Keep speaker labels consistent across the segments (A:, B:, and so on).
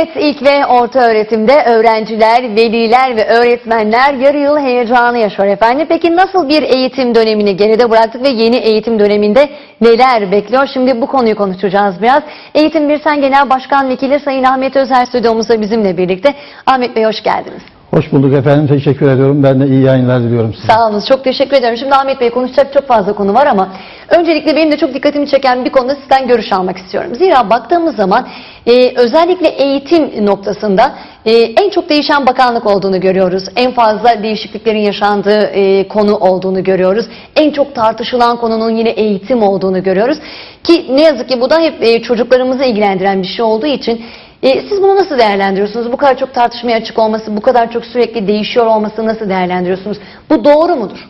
A: Evet ilk ve orta öğretimde öğrenciler, veliler ve öğretmenler yarı yıl heyecanı yaşıyor efendim. Peki nasıl bir eğitim dönemini geride bıraktık ve yeni eğitim döneminde neler bekliyor? Şimdi bu konuyu konuşacağız biraz. Eğitim Birsen Genel Başkan Vekili Sayın Ahmet Özer stüdyomuzda bizimle birlikte. Ahmet Bey hoş geldiniz.
B: Hoş bulduk efendim. Teşekkür ediyorum. Ben de iyi yayınlar diliyorum size.
A: Sağ olun. Çok teşekkür ederim. Şimdi Ahmet Bey konuşacak çok fazla konu var ama öncelikle benim de çok dikkatimi çeken bir konuda sizden görüş almak istiyorum. Zira baktığımız zaman e, özellikle eğitim noktasında e, en çok değişen bakanlık olduğunu görüyoruz. En fazla değişikliklerin yaşandığı e, konu olduğunu görüyoruz. En çok tartışılan konunun yine eğitim olduğunu görüyoruz. Ki ne yazık ki bu da hep e, çocuklarımızı ilgilendiren bir şey olduğu için e, siz bunu nasıl değerlendiriyorsunuz? Bu kadar çok tartışmaya açık olması, bu kadar çok sürekli değişiyor olması nasıl değerlendiriyorsunuz? Bu doğru mudur?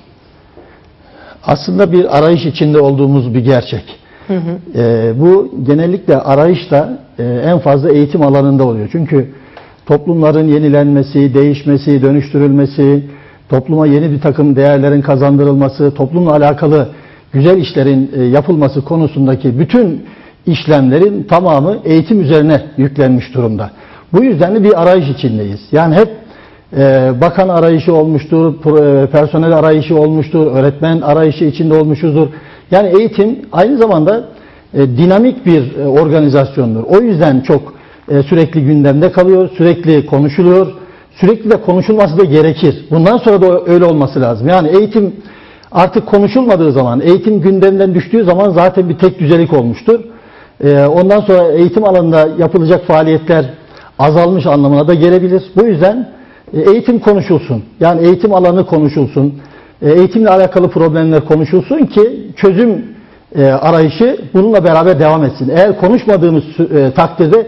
B: Aslında bir arayış içinde olduğumuz bir gerçek. Ee, bu genellikle arayışta e, en fazla eğitim alanında oluyor. Çünkü toplumların yenilenmesi, değişmesi, dönüştürülmesi, topluma yeni bir takım değerlerin kazandırılması, toplumla alakalı güzel işlerin e, yapılması konusundaki bütün işlemlerin tamamı eğitim üzerine yüklenmiş durumda. Bu yüzden de bir arayış içindeyiz. Yani hep e, bakan arayışı olmuştur, e, personel arayışı olmuştur, öğretmen arayışı içinde olmuşuzdur. Yani eğitim aynı zamanda e, dinamik bir e, organizasyondur. O yüzden çok e, sürekli gündemde kalıyor, sürekli konuşuluyor, sürekli de konuşulması da gerekir. Bundan sonra da öyle olması lazım. Yani eğitim artık konuşulmadığı zaman, eğitim gündemden düştüğü zaman zaten bir tek düzelik olmuştur. E, ondan sonra eğitim alanında yapılacak faaliyetler azalmış anlamına da gelebilir. Bu yüzden e, eğitim konuşulsun. Yani eğitim alanı konuşulsun. E, Eğitimle alakalı problemler konuşulsun ki çözüm e, arayışı bununla beraber devam etsin. Eğer konuşmadığımız takdirde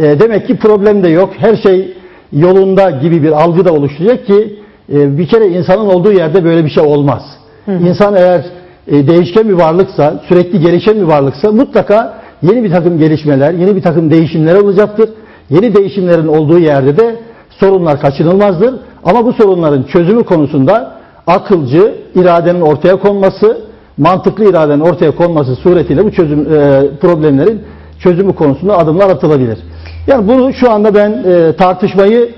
B: demek ki problem de yok. Her şey yolunda gibi bir algı da oluşacak ki bir kere insanın olduğu yerde böyle bir şey olmaz. İnsan eğer değişken bir varlıksa, sürekli gelişen bir varlıksa mutlaka yeni bir takım gelişmeler, yeni bir takım değişimler olacaktır. Yeni değişimlerin olduğu yerde de sorunlar kaçınılmazdır. Ama bu sorunların çözümü konusunda akılcı iradenin ortaya konması, mantıklı iradenin ortaya konması suretiyle bu çözüm e, problemlerin çözümü konusunda adımlar atılabilir. Yani bunu şu anda ben e, tartışmayı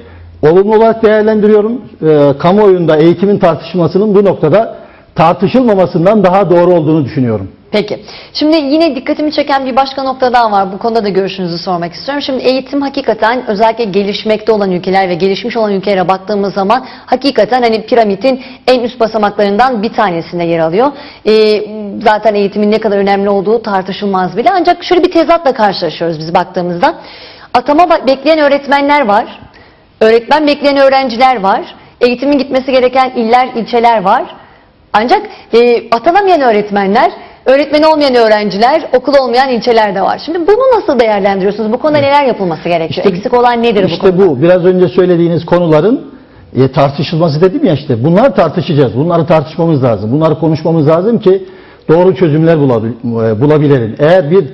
B: olumlu olarak değerlendiriyorum. E, kamuoyunda eğitimin tartışmasının bu noktada tartışılmamasından daha doğru olduğunu düşünüyorum.
A: Peki. Şimdi yine dikkatimi çeken bir başka nokta daha var. Bu konuda da görüşünüzü sormak istiyorum. Şimdi eğitim hakikaten özellikle gelişmekte olan ülkeler ve gelişmiş olan ülkelere baktığımız zaman hakikaten hani piramidin en üst basamaklarından bir tanesinde yer alıyor. Ee, zaten eğitimin ne kadar önemli olduğu tartışılmaz bile. Ancak şöyle bir tezatla karşılaşıyoruz biz baktığımızda. Atama bekleyen öğretmenler var. Öğretmen bekleyen öğrenciler var. Eğitimin gitmesi gereken iller, ilçeler var. Ancak e, atanamayan öğretmenler, öğretmen olmayan öğrenciler, okul olmayan ilçeler de var. Şimdi bunu nasıl değerlendiriyorsunuz? Bu konuda neler yapılması gerekiyor?
B: İşte-
A: Eksik olan nedir bu
B: İşte
A: konuda?
B: bu. Biraz önce söylediğiniz konuların e, tartışılması dedim ya işte. Bunları tartışacağız. Bunları tartışmamız lazım. Bunları konuşmamız lazım ki doğru çözümler bulabil- e. Eğer bir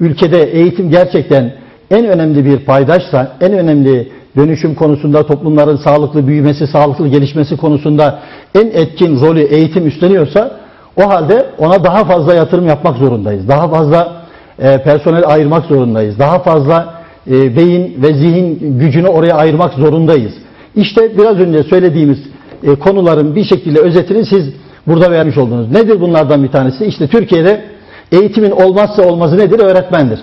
B: ülkede eğitim gerçekten en önemli bir paydaşsa, en önemli dönüşüm konusunda, toplumların sağlıklı büyümesi, sağlıklı gelişmesi konusunda en etkin rolü eğitim üstleniyorsa o halde ona daha fazla yatırım yapmak zorundayız. Daha fazla e, personel ayırmak zorundayız. Daha fazla e, beyin ve zihin gücünü oraya ayırmak zorundayız. İşte biraz önce söylediğimiz e, konuların bir şekilde özetini siz burada vermiş oldunuz. Nedir bunlardan bir tanesi? İşte Türkiye'de eğitimin olmazsa olmazı nedir? Öğretmendir.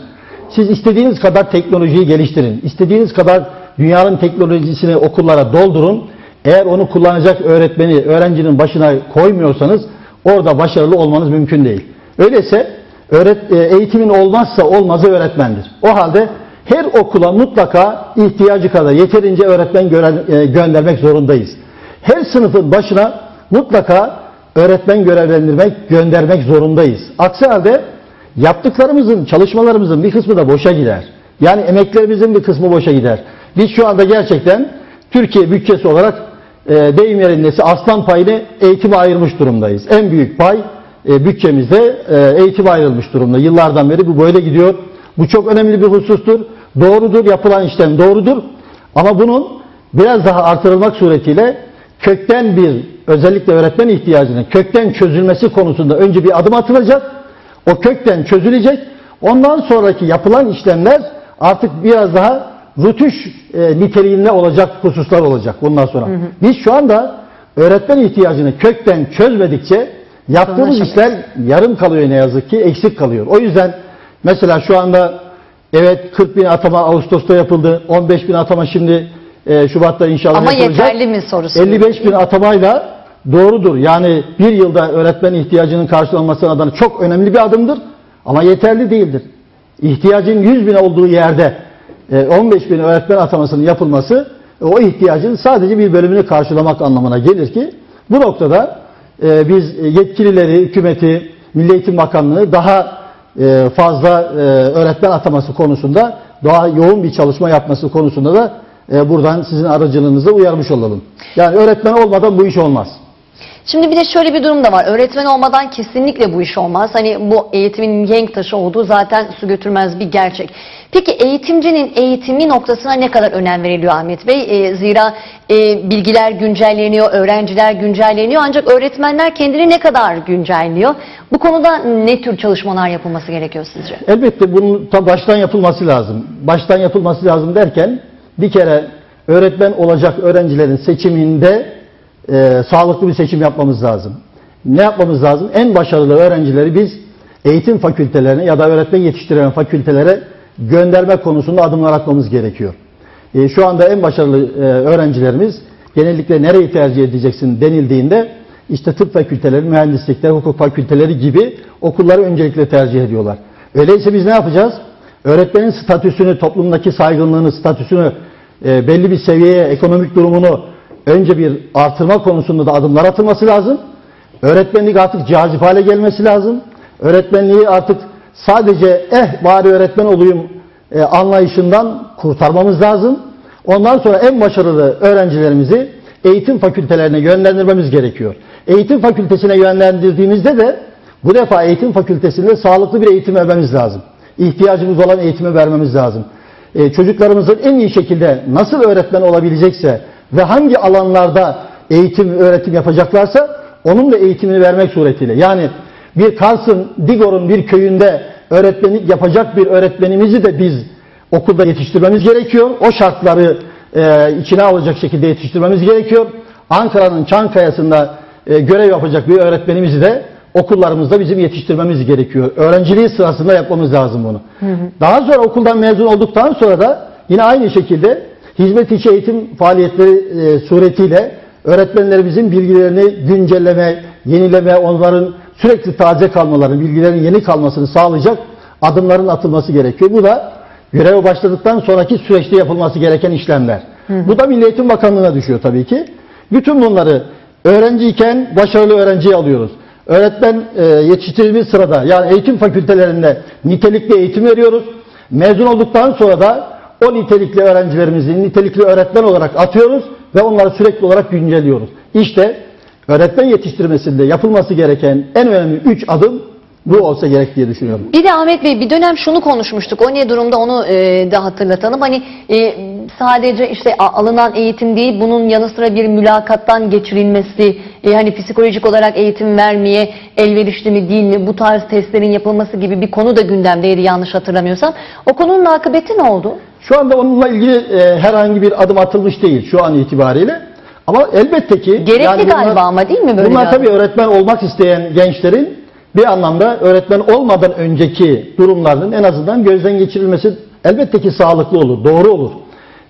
B: Siz istediğiniz kadar teknolojiyi geliştirin. istediğiniz kadar dünyanın teknolojisini okullara doldurun. Eğer onu kullanacak öğretmeni öğrencinin başına koymuyorsanız orada başarılı olmanız mümkün değil. Öyleyse öğret, e, eğitimin olmazsa olmazı öğretmendir. O halde her okula mutlaka ihtiyacı kadar yeterince öğretmen gören- e, göndermek zorundayız. Her sınıfın başına mutlaka öğretmen görevlendirmek, göndermek zorundayız. Aksi halde yaptıklarımızın, çalışmalarımızın bir kısmı da boşa gider. Yani emeklerimizin bir kısmı boşa gider. Biz şu anda gerçekten Türkiye bütçesi olarak e, deyim yerindesi aslan payını eğitime ayırmış durumdayız. En büyük pay e, bütçemizde e, eğitime ayrılmış durumda. Yıllardan beri bu böyle gidiyor. Bu çok önemli bir husustur. Doğrudur, yapılan işlem doğrudur. Ama bunun biraz daha artırılmak suretiyle kökten bir özellikle öğretmen ihtiyacının kökten çözülmesi konusunda önce bir adım atılacak. O kökten çözülecek. Ondan sonraki yapılan işlemler artık biraz daha rütüş e, niteliğinde olacak hususlar olacak bundan sonra. Biz şu anda öğretmen ihtiyacını kökten çözmedikçe yaptığımız
A: Anlaşıldı.
B: işler yarım kalıyor ne yazık ki, eksik kalıyor. O yüzden mesela şu anda evet 40 bin atama Ağustos'ta yapıldı, 15 bin atama şimdi e, Şubat'ta inşallah
A: Ama
B: yapılacak.
A: yeterli mi sorusu?
B: 55 bin atamayla doğrudur. Yani bir yılda öğretmen ihtiyacının karşılanması adına çok önemli bir adımdır. Ama yeterli değildir. İhtiyacın 100 bin olduğu yerde 15 bin öğretmen atamasının yapılması e, o ihtiyacın sadece bir bölümünü karşılamak anlamına gelir ki bu noktada e, biz yetkilileri, hükümeti, Milli Eğitim Bakanlığı daha e, fazla e, öğretmen ataması konusunda daha yoğun bir çalışma yapması konusunda da e, buradan sizin aracılığınızla uyarmış olalım. Yani öğretmen olmadan bu iş olmaz.
A: Şimdi bir de şöyle bir durum da var. Öğretmen olmadan kesinlikle bu iş olmaz. Hani bu eğitimin mihenk taşı olduğu zaten su götürmez bir gerçek. Peki eğitimcinin eğitimi noktasına ne kadar önem veriliyor Ahmet Bey? Ee, zira e, bilgiler güncelleniyor, öğrenciler güncelleniyor ancak öğretmenler kendini ne kadar güncelliyor? Bu konuda ne tür çalışmalar yapılması gerekiyor sizce?
B: Elbette bunun ta baştan yapılması lazım. Baştan yapılması lazım derken bir kere öğretmen olacak öğrencilerin seçiminde e, sağlıklı bir seçim yapmamız lazım. Ne yapmamız lazım? En başarılı öğrencileri biz eğitim fakültelerine ya da öğretmen yetiştiren fakültelere gönderme konusunda adımlar atmamız gerekiyor. E, şu anda en başarılı e, öğrencilerimiz genellikle nereyi tercih edeceksin denildiğinde işte tıp fakülteleri, mühendislikler, hukuk fakülteleri gibi okulları öncelikle tercih ediyorlar. Öyleyse biz ne yapacağız? Öğretmenin statüsünü, toplumdaki saygınlığını, statüsünü e, belli bir seviyeye, ekonomik durumunu önce bir artırma konusunda da adımlar atılması lazım. Öğretmenlik artık cazip hale gelmesi lazım. Öğretmenliği artık sadece eh bari öğretmen olayım e, anlayışından kurtarmamız lazım. Ondan sonra en başarılı öğrencilerimizi eğitim fakültelerine yönlendirmemiz gerekiyor. Eğitim fakültesine yönlendirdiğimizde de bu defa eğitim fakültesinde sağlıklı bir eğitim vermemiz lazım. İhtiyacımız olan eğitimi vermemiz lazım. E, çocuklarımızın en iyi şekilde nasıl öğretmen olabilecekse ve hangi alanlarda eğitim, öğretim yapacaklarsa onun da eğitimini vermek suretiyle. Yani bir Kars'ın, Digor'un bir köyünde öğretmenlik yapacak bir öğretmenimizi de biz okulda yetiştirmemiz gerekiyor. O şartları e, içine alacak şekilde yetiştirmemiz gerekiyor. Ankara'nın Çankaya'sında e, görev yapacak bir öğretmenimizi de okullarımızda bizim yetiştirmemiz gerekiyor. Öğrenciliği sırasında yapmamız lazım bunu. Daha sonra okuldan mezun olduktan sonra da yine aynı şekilde hizmet içi eğitim faaliyetleri e, suretiyle öğretmenlerimizin bilgilerini güncelleme, yenileme, onların sürekli taze kalmalarını, bilgilerin yeni kalmasını sağlayacak adımların atılması gerekiyor. Bu da göreve başladıktan sonraki süreçte yapılması gereken işlemler. Bu da Milli Eğitim Bakanlığı'na düşüyor tabii ki. Bütün bunları öğrenciyken başarılı öğrenciyi alıyoruz. Öğretmen e, yetiştirilmiş sırada yani eğitim fakültelerinde nitelikli eğitim veriyoruz. Mezun olduktan sonra da o nitelikli öğrencilerimizi nitelikli öğretmen olarak atıyoruz ve onları sürekli olarak güncelliyoruz. İşte öğretmen yetiştirmesinde yapılması gereken en önemli üç adım bu olsa gerek diye düşünüyorum.
A: Bir de Ahmet Bey bir dönem şunu konuşmuştuk. O ne durumda onu e, da hatırlatalım. Hani e, sadece işte alınan eğitim değil bunun yanı sıra bir mülakattan geçirilmesi, e, hani psikolojik olarak eğitim vermeye elverişli mi değil mi bu tarz testlerin yapılması gibi bir konu da gündemdeydi yanlış hatırlamıyorsam. O konunun akıbeti ne oldu?
B: Şu anda onunla ilgili e, herhangi bir adım atılmış değil şu an itibariyle. Ama elbette ki
A: Gerekli galiba ama değil mi böyle
B: Bunlar tabii öğretmen olmak isteyen gençlerin bir anlamda öğretmen olmadan önceki durumlarının en azından gözden geçirilmesi elbette ki sağlıklı olur, doğru olur.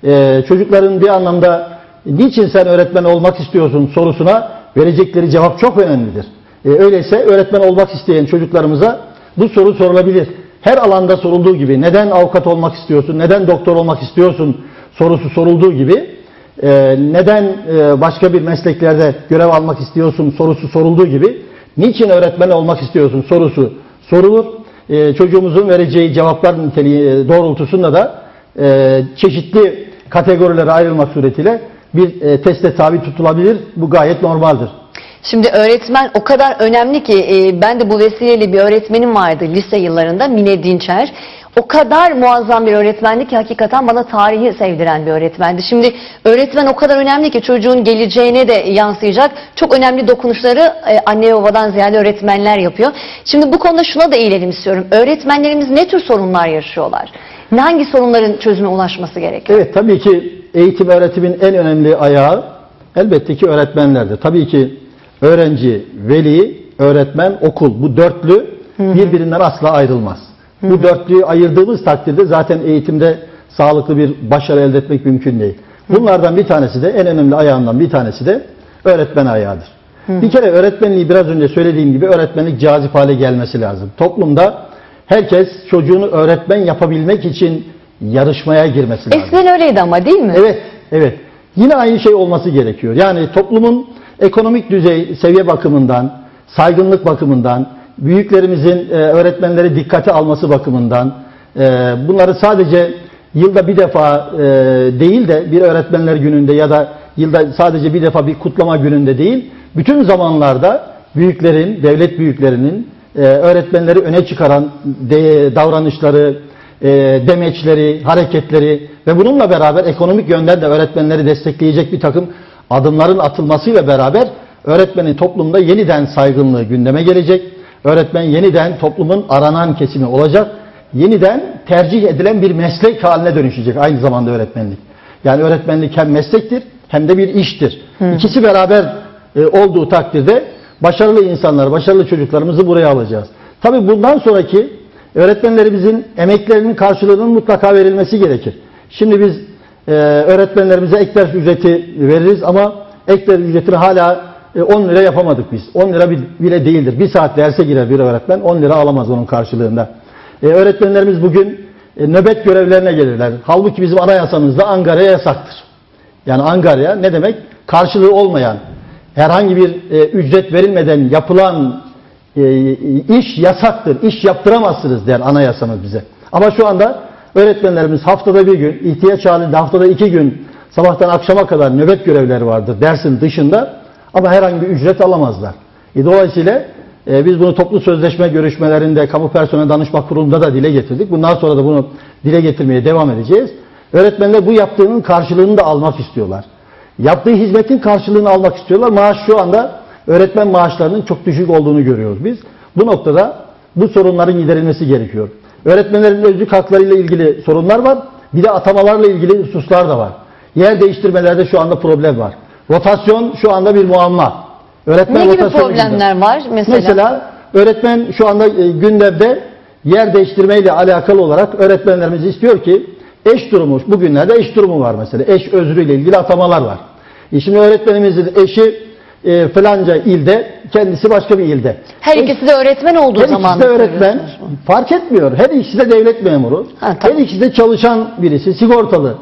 B: E, çocukların bir anlamda niçin sen öğretmen olmak istiyorsun sorusuna verecekleri cevap çok önemlidir. E, öyleyse öğretmen olmak isteyen çocuklarımıza bu soru sorulabilir. Her alanda sorulduğu gibi neden avukat olmak istiyorsun, neden doktor olmak istiyorsun sorusu sorulduğu gibi e, neden e, başka bir mesleklerde görev almak istiyorsun sorusu sorulduğu gibi niçin öğretmen olmak istiyorsun sorusu sorulur. E, çocuğumuzun vereceği cevaplar niteliği e, doğrultusunda da e, çeşitli kategorilere ayrılmak suretiyle bir e, teste tabi tutulabilir. Bu gayet normaldir.
A: Şimdi öğretmen o kadar önemli ki e, ben de bu vesileyle bir öğretmenim vardı lise yıllarında Mine Dinçer. O kadar muazzam bir öğretmendi ki hakikaten bana tarihi sevdiren bir öğretmendi. Şimdi öğretmen o kadar önemli ki çocuğun geleceğine de yansıyacak. Çok önemli dokunuşları e, anne ve babadan ziyade öğretmenler yapıyor. Şimdi bu konuda şuna da eğilelim istiyorum. Öğretmenlerimiz ne tür sorunlar yaşıyorlar? Ne hangi sorunların çözüme ulaşması gerekiyor?
B: Evet tabii ki eğitim öğretimin en önemli ayağı elbette ki öğretmenlerdir. Tabii ki öğrenci, veli, öğretmen, okul bu dörtlü birbirinden asla ayrılmaz. Bu dörtlüyü ayırdığımız takdirde zaten eğitimde sağlıklı bir başarı elde etmek mümkün değil. Bunlardan bir tanesi de en önemli ayağından bir tanesi de öğretmen ayağıdır. Bir kere öğretmenliği biraz önce söylediğim gibi öğretmenlik cazip hale gelmesi lazım. Toplumda herkes çocuğunu öğretmen yapabilmek için yarışmaya girmesi lazım.
A: Eskiden öyleydi ama değil mi?
B: Evet, evet. Yine aynı şey olması gerekiyor. Yani toplumun ekonomik düzey, seviye bakımından, saygınlık bakımından, büyüklerimizin e, öğretmenleri dikkate alması bakımından, e, bunları sadece yılda bir defa e, değil de bir öğretmenler gününde ya da yılda sadece bir defa bir kutlama gününde değil, bütün zamanlarda büyüklerin, devlet büyüklerinin, öğretmenleri öne çıkaran davranışları, demeçleri, hareketleri ve bununla beraber ekonomik yönden de öğretmenleri destekleyecek bir takım adımların atılmasıyla beraber öğretmenin toplumda yeniden saygınlığı gündeme gelecek. Öğretmen yeniden toplumun aranan kesimi olacak. Yeniden tercih edilen bir meslek haline dönüşecek aynı zamanda öğretmenlik. Yani öğretmenlik hem meslektir hem de bir iştir. İkisi beraber e, olduğu takdirde başarılı insanlar, başarılı çocuklarımızı buraya alacağız. Tabii bundan sonraki öğretmenlerimizin emeklerinin karşılığının mutlaka verilmesi gerekir. Şimdi biz e, öğretmenlerimize ek ders ücreti veririz ama ek ders ücretini hala e, 10 lira yapamadık biz. 10 lira bi- bile değildir. Bir saat derse girer bir öğretmen 10 lira alamaz onun karşılığında. E, öğretmenlerimiz bugün e, nöbet görevlerine gelirler. Halbuki bizim anayasamızda Ankara'ya yasaktır. Yani Angarya ne demek? Karşılığı olmayan, herhangi bir e, ücret verilmeden yapılan e, iş yasaktır. İş yaptıramazsınız der anayasamız bize. Ama şu anda öğretmenlerimiz haftada bir gün, ihtiyaç halinde haftada iki gün sabahtan akşama kadar nöbet görevleri vardır dersin dışında ama herhangi bir ücret alamazlar. E, dolayısıyla e, biz bunu toplu sözleşme görüşmelerinde, kamu personel danışma kurulunda da dile getirdik. Bundan sonra da bunu dile getirmeye devam edeceğiz. Öğretmenler bu yaptığının karşılığını da almak istiyorlar. Yaptığı hizmetin karşılığını almak istiyorlar. Maaş şu anda öğretmen maaşlarının çok düşük olduğunu görüyoruz biz. Bu noktada bu sorunların giderilmesi gerekiyor. Öğretmenlerin özlük haklarıyla ilgili sorunlar var. Bir de atamalarla ilgili hususlar da var. Yer değiştirmelerde şu anda problem var. Rotasyon şu anda bir muamma. Öğretmen
A: Ne gibi problemler var mesela?
B: Mesela öğretmen şu anda e, gündemde yer değiştirmeyle alakalı olarak öğretmenlerimiz istiyor ki eş durumu, bugünlerde eş durumu var mesela. Eş özrüyle ilgili atamalar var. E şimdi öğretmenimizin eşi e, falanca ilde, kendisi başka bir ilde.
A: Her ikisi de öğretmen olduğu
B: her
A: zaman.
B: ikisi de öğretmen. Fark etmiyor. Her ikisi de devlet memuru.
A: Ha, tabii.
B: her ikisi de çalışan birisi, sigortalı.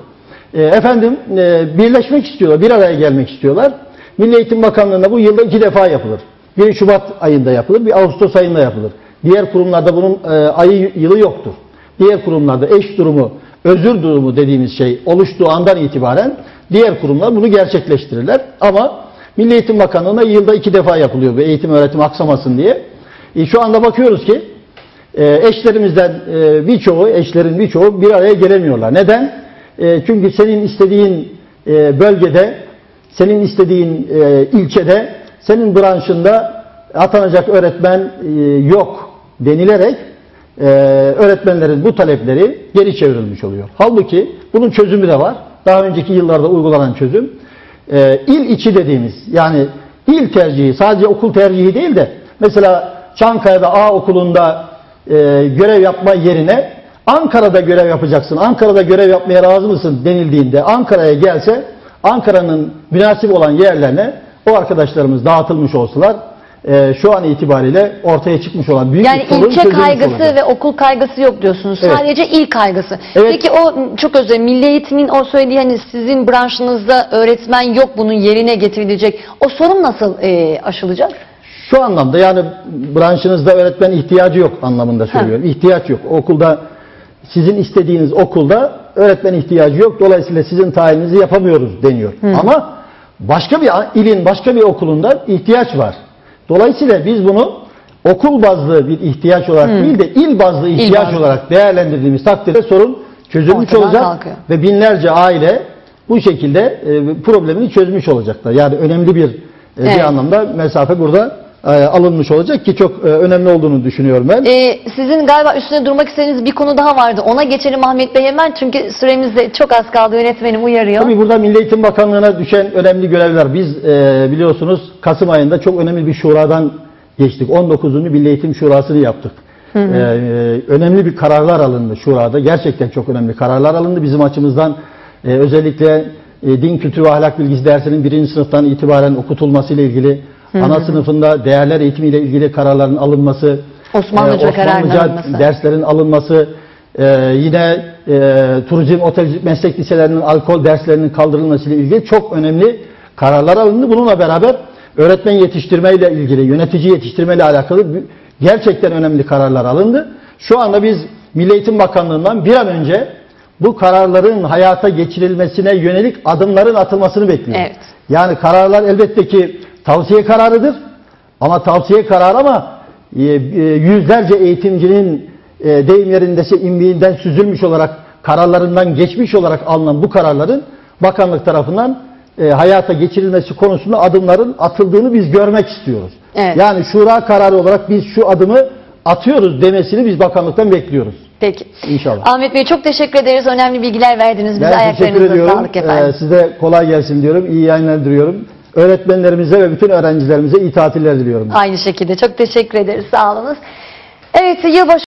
B: E, efendim e, birleşmek istiyorlar, bir araya gelmek istiyorlar. Milli Eğitim Bakanlığı'nda bu yılda iki defa yapılır. Bir Şubat ayında yapılır, bir Ağustos ayında yapılır. Diğer kurumlarda bunun e, ayı yılı yoktur. Diğer kurumlarda eş durumu, özür durumu dediğimiz şey oluştuğu andan itibaren diğer kurumlar bunu gerçekleştirirler. Ama Milli Eğitim Bakanlığı'nda yılda iki defa yapılıyor bu eğitim öğretim aksamasın diye. E, şu anda bakıyoruz ki eşlerimizden e, birçoğu, eşlerin birçoğu bir araya gelemiyorlar. Neden? E, çünkü senin istediğin e, bölgede, senin istediğin e, ilçede, senin branşında atanacak öğretmen e, yok denilerek e, öğretmenlerin bu talepleri geri çevrilmiş oluyor. Halbuki bunun çözümü de var. Daha önceki yıllarda uygulanan çözüm. E, il içi dediğimiz yani il tercihi sadece okul tercihi değil de mesela Çankaya'da A okulunda e, görev yapma yerine Ankara'da görev yapacaksın. Ankara'da görev yapmaya razı mısın denildiğinde Ankara'ya gelse Ankara'nın münasip olan yerlerine o arkadaşlarımız dağıtılmış olsalar e, şu an itibariyle ortaya çıkmış olan büyük
A: Yani
B: bir sorun
A: ilçe kaygısı
B: olacak.
A: ve okul kaygısı yok diyorsunuz.
B: Evet.
A: Sadece il kaygısı.
B: Evet.
A: Peki o çok özür dilerim. Milli Eğitim'in o söylediği hani sizin branşınızda öğretmen yok bunun yerine getirilecek. O sorun nasıl e, aşılacak?
B: Şu anlamda yani branşınızda öğretmen ihtiyacı yok anlamında söylüyorum. İhtiyaç yok. Okulda sizin istediğiniz okulda öğretmen ihtiyacı yok. Dolayısıyla sizin tayininizi yapamıyoruz deniyor. Ama başka bir ilin başka bir okulunda ihtiyaç var. Dolayısıyla biz bunu okul bazlı bir ihtiyaç olarak değil de il bazlı ihtiyaç
A: bazlı.
B: olarak değerlendirdiğimiz takdirde sorun çözülmüş
A: Ortadan
B: olacak
A: kalkıyor.
B: ve binlerce aile bu şekilde e, problemini çözmüş olacaklar. Yani önemli bir e,
A: Evet.
B: bir anlamda mesafe burada e, alınmış olacak ki çok e, önemli olduğunu düşünüyorum ben.
A: Ee, sizin galiba üstüne durmak istediğiniz bir konu daha vardı. Ona geçelim Ahmet Bey hemen çünkü süremiz de çok az kaldı yönetmenim uyarıyor.
B: Tabii burada Milli Eğitim Bakanlığı'na düşen önemli görevler. Biz e, biliyorsunuz Kasım ayında çok önemli bir şuradan geçtik. 19. Milli Eğitim Şurası'nı yaptık. E, e, önemli bir kararlar alındı şurada. Gerçekten çok önemli kararlar alındı. Bizim açımızdan e, özellikle e, din kültürü ve ahlak bilgisi dersinin birinci sınıftan itibaren okutulması ile ilgili, ana sınıfında değerler eğitimiyle ilgili kararların alınması,
A: Osmanlıca kararının
B: Osmanlıca derslerin alınması, e, yine e, turizm, otelcilik meslek liselerinin alkol derslerinin kaldırılması ile ilgili çok önemli kararlar alındı. Bununla beraber öğretmen yetiştirme ile ilgili, yönetici yetiştirme ile alakalı gerçekten önemli kararlar alındı. Şu anda biz Milli Eğitim Bakanlığı'ndan bir an önce bu kararların hayata geçirilmesine yönelik adımların atılmasını bekliyoruz.
A: Evet.
B: Yani kararlar elbette ki tavsiye kararıdır. Ama tavsiye kararı ama e, e, yüzlerce eğitimcinin e, deyim yerindeyse imbiğinden süzülmüş olarak kararlarından geçmiş olarak alınan bu kararların bakanlık tarafından e, hayata geçirilmesi konusunda adımların atıldığını biz görmek istiyoruz.
A: Evet.
B: Yani şura kararı olarak biz şu adımı atıyoruz demesini biz bakanlıktan bekliyoruz.
A: Peki.
B: İnşallah.
A: Ahmet Bey çok teşekkür ederiz. Önemli bilgiler verdiniz bize.
B: Ben teşekkür ediyorum.
A: sağlık efendim.
B: Ee, size kolay gelsin diyorum. İyi yayınlar diliyorum. Öğretmenlerimize ve bütün öğrencilerimize iyi tatiller diliyorum.
A: Aynı şekilde çok teşekkür ederiz. Sağ. Evet yılbaşı